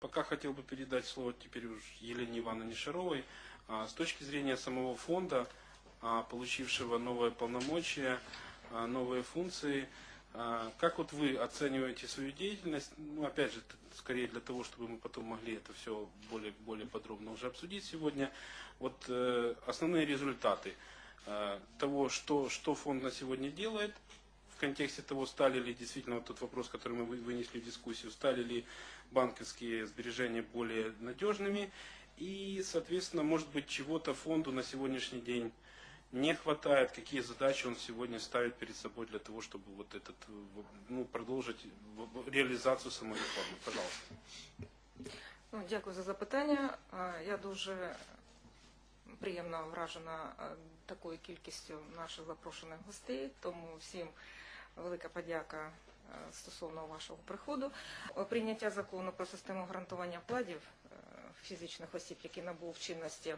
Пока хотел бы передать слово теперь уж Елене Ивановне Шаровой. А, С точки зрения самого фонда, а, получившего новые полномочия, а, новые функции, как вот вы оцениваете свою деятельность? Ну, опять же, скорее для того, чтобы мы потом могли это все более, более подробно уже обсудить сегодня. Вот э, основные результаты э, того, что, что фонд на сегодня делает, в контексте того, стали ли действительно вот тот вопрос, который мы вы- вынесли в дискуссию, стали ли банковские сбережения более надежными и, соответственно, может быть, чего-то фонду на сегодняшний день не хватает, какие задачи он сегодня ставит перед собой для того, чтобы вот этот, ну, продолжить реализацию самой реформы. Пожалуйста. Ну, дякую за запитання. Е, Я дуже приємно вражена е, такою кількістю наших запрошених гостей, тому всім велика подяка е, стосовно вашого приходу. Е, Прийняття закону про систему гарантування вкладів фізичних осіб, який набув чинності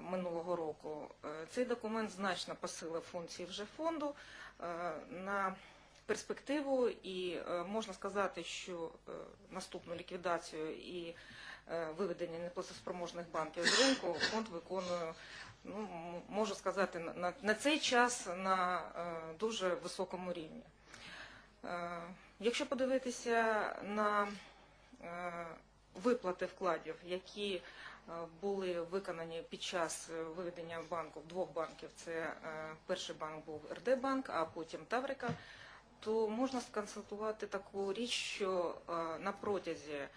минулого року, цей документ значно посилив функції вже фонду. На перспективу, і е, можна сказати, що е, наступну ліквідацію і е, виведення неплатоспроможних банків з ринку фонд виконує, ну можу сказати, на- на, цей час на дуже високому рівні. Якщо подивитися на виплати вкладів, які були виконані під час виведення банку двох банків, це перший банк був РД банк, а потім Таврика, то можна сконстатувати таку річ, що е, на протязі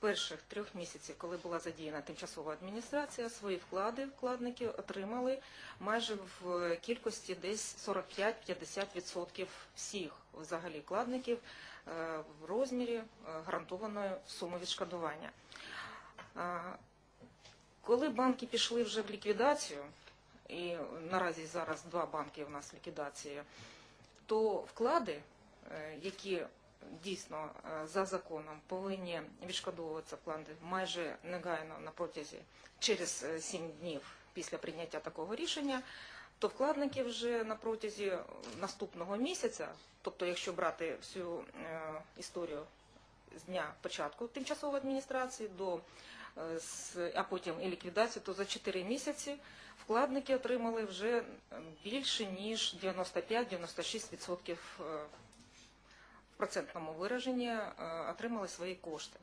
перших трьох місяців, коли була задіяна тимчасова адміністрація, свої вклади вкладники отримали майже в кількості десь 45-50% всіх взагалі вкладників е, в розмірі е, гарантованої суми відшкодування. Коли банки пішли вже в ліквідацію, і наразі зараз два банки у нас в ліквідації, то вклади, е, які дійсно е, за законом повинні відшкодовуватися вклади майже негайно на протязі через 7 днів після прийняття такого рішення, то вкладники вже на протязі наступного місяця, тобто якщо брати всю е, історію з дня початку тимчасової адміністрації до е, а потім і ліквідацію, то за 4 місяці вкладники отримали вже більше ніж 95-96% е, в процентному вираженні е, отримали свої кошти.